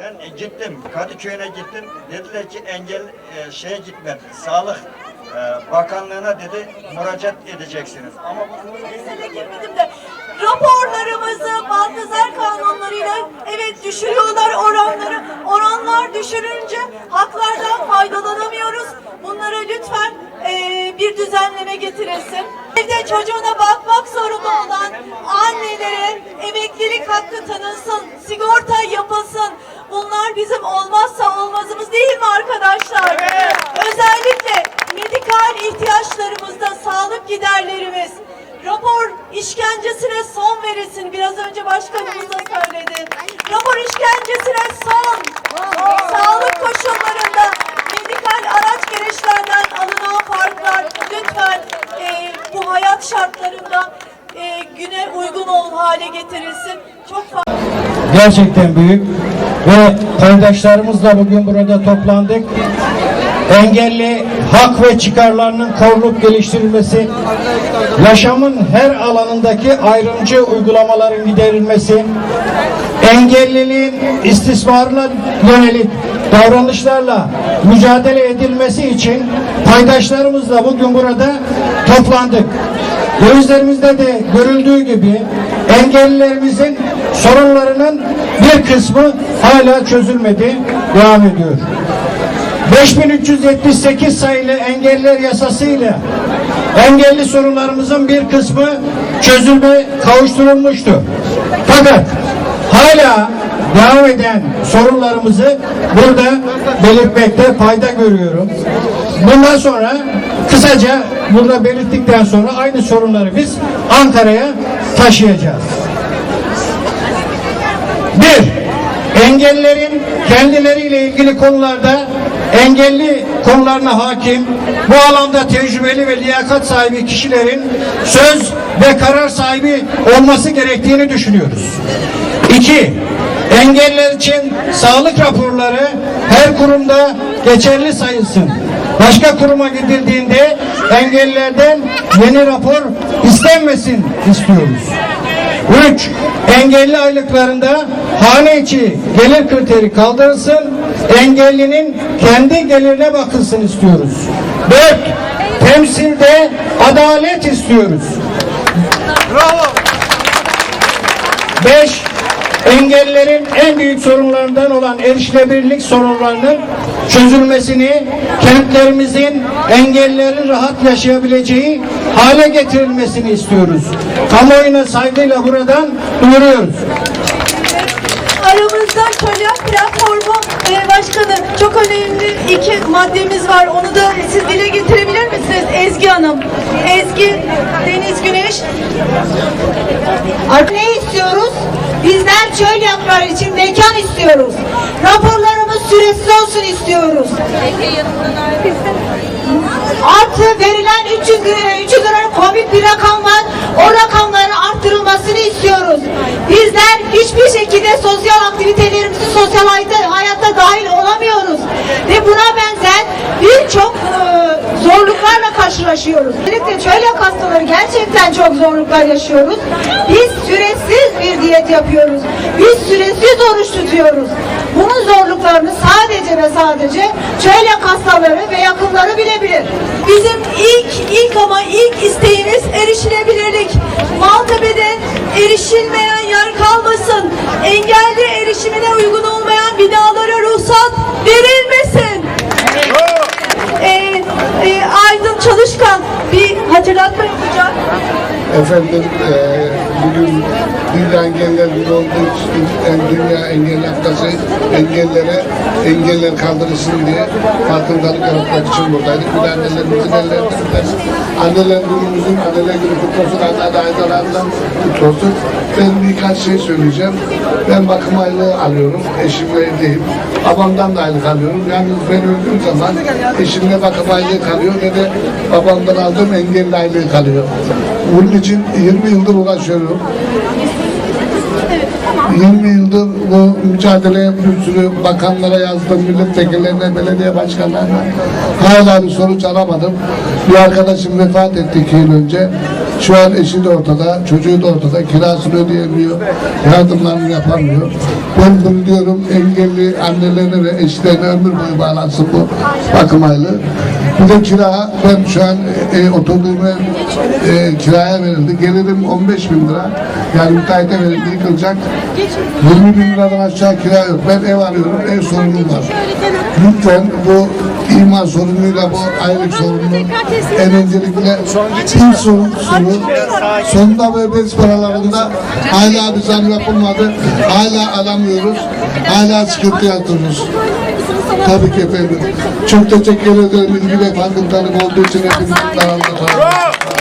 Ben e, gittim, Kadıköy'üne gittim. Dediler ki engel e, şeye gitmedi. Sağlık e, Bakanlığı'na dedi müracaat edeceksiniz. Ama Mesele girmedim de raporlarımızı Baltazar kanunlarıyla evet düşürüyorlar oranları. Oranlar düşürünce haklardan faydalanamıyoruz. Bunlara lütfen eee, bir düzenleme getirilsin. Evde çocuğuna bakmak zorunda olan annelere emeklilik hakkı tanınsın, sigorta yapılsın. Bunlar bizim olmazsa olmazımız değil mi arkadaşlar? Özellikle medikal ihtiyaçlarımızda sağlık giderlerimiz, rapor işkencesine son verilsin. Biraz önce başkanımız da söyledi. Rapor işkencesine son. Sağlık koşullarında medikal araç gereçlerden alınan farklar lütfen e, bu hayat şartlarında e, güne uygun ol hale getirilsin. Çok fazla gerçekten büyük ve paydaşlarımızla bugün burada toplandık. Engelli hak ve çıkarlarının korunup geliştirilmesi, yaşamın her alanındaki ayrımcı uygulamaların giderilmesi, engelliliğin istismarına yönelik davranışlarla mücadele edilmesi için paydaşlarımızla bugün burada toplandık. Gözlerimizde de görüldüğü gibi engellilerimizin sorunlarının bir kısmı hala çözülmedi, devam ediyor. 5378 sayılı engeller yasasıyla engelli sorunlarımızın bir kısmı çözülme kavuşturulmuştu. Fakat hala devam eden sorunlarımızı burada belirtmekte fayda görüyorum. Bundan sonra kısaca burada belirttikten sonra aynı sorunları biz Ankara'ya taşıyacağız. Bir, engellerin kendileriyle ilgili konularda engelli konularına hakim, bu alanda tecrübeli ve liyakat sahibi kişilerin söz ve karar sahibi olması gerektiğini düşünüyoruz. İki, engeller için sağlık raporları her kurumda geçerli sayılsın. Başka kuruma gidildiğinde engellerden yeni rapor istenmesin istiyoruz. 3. Engelli aylıklarında hane içi gelir kriteri kaldırılsın. Engellinin kendi gelirine bakılsın istiyoruz. 4. Temsilde adalet istiyoruz. Bravo. 5. Engellilerin en büyük sorunlarından olan erişilebilirlik sorunlarının çözülmesini, kentlerimizin engellilerin rahat yaşayabileceği hale getirilmesini istiyoruz. Kamuoyuna saygıyla buradan duyuruyoruz. Aramızda Çölyak Platformu e, Başkanı çok önemli iki maddemiz var. Onu da siz dile getirebilir misiniz Ezgi Hanım? Ezgi Deniz Güneş. Ne istiyoruz? Bizler çölyaklar için mekan istiyoruz. Raporlarımız süresiz olsun istiyoruz. Artı verilen 300 lira, 300 lira komik bir rakam var. O rakamların arttırılmasını istiyoruz. Bizler hiçbir şekilde sosyal aktivitelerimizi sosyal hayata, hayatta dahil olamıyoruz. Ve buna benzer birçok karşılaşıyoruz. Özellikle çölyak hastaları gerçekten çok zorluklar yaşıyoruz. Biz süresiz bir diyet yapıyoruz. Biz süresiz oruç tutuyoruz. Bunun zorluklarını sadece ve sadece çölyak hastaları ve yakınları bilebilir. Bizim ilk ilk ama ilk isteğimiz erişilebilirlik. Maltepe'de erişilmeyen yer kalmasın. Engelli erişimine uygun olmayan binalara ruhsat verilmesin. Efendim eee, bugün Dünya Engeller Günü olduğu için Dünya Engel Haftası engellere engeller kaldırılsın diye farkındalık yaratmak için buradaydık. Bir de annelerimizin ellerinden anneler günümüzün anneler günü kutlu olsun, anne aydalarından kutlu olsun. Ben birkaç şey söyleyeceğim. Ben bakım aylığı alıyorum. Eşimle evdeyim. Babamdan da aylık alıyorum. Yani ben öldüğüm zaman eşimle bakım aylığı kalıyor ve de babamdan aldığım engelli aylığı kalıyor. Bunun için 20 yıldır uğraşıyorum. 20 yıldır bu mücadeleye bir sürü bakanlara yazdım, milletvekillerine, belediye başkanlarına. Hala bir sonuç alamadım. Bir arkadaşım vefat etti iki yıl önce. Şu an eşi de ortada, çocuğu da ortada, kirasını ödeyemiyor, yardımlarını yapamıyor. Ben bunu diyorum engelli annelerine ve eşlerine ömür boyu bağlansın bu bakım aylığı. Bir de kira, ben şu an e, oturduğum ev e, kiraya verildi. Gelirim 15 bin lira. Yani müteahhite verildi, yıkılacak. 20 bin liradan aşağı kira yok. Ben ev arıyorum, ev sorunum var. Lütfen bu imar sorunuyla bu aylık sorununu en öncelikle ilk sorun, sorun sonunda ve bez paralarında hala bir zam yapılmadı. Hala alamıyoruz. Hala sıkıntı yatırıyoruz. Tabii ki efendim. Çok teşekkür ederim. İlgi ve farkındalık olduğu için hepinizin daraldı.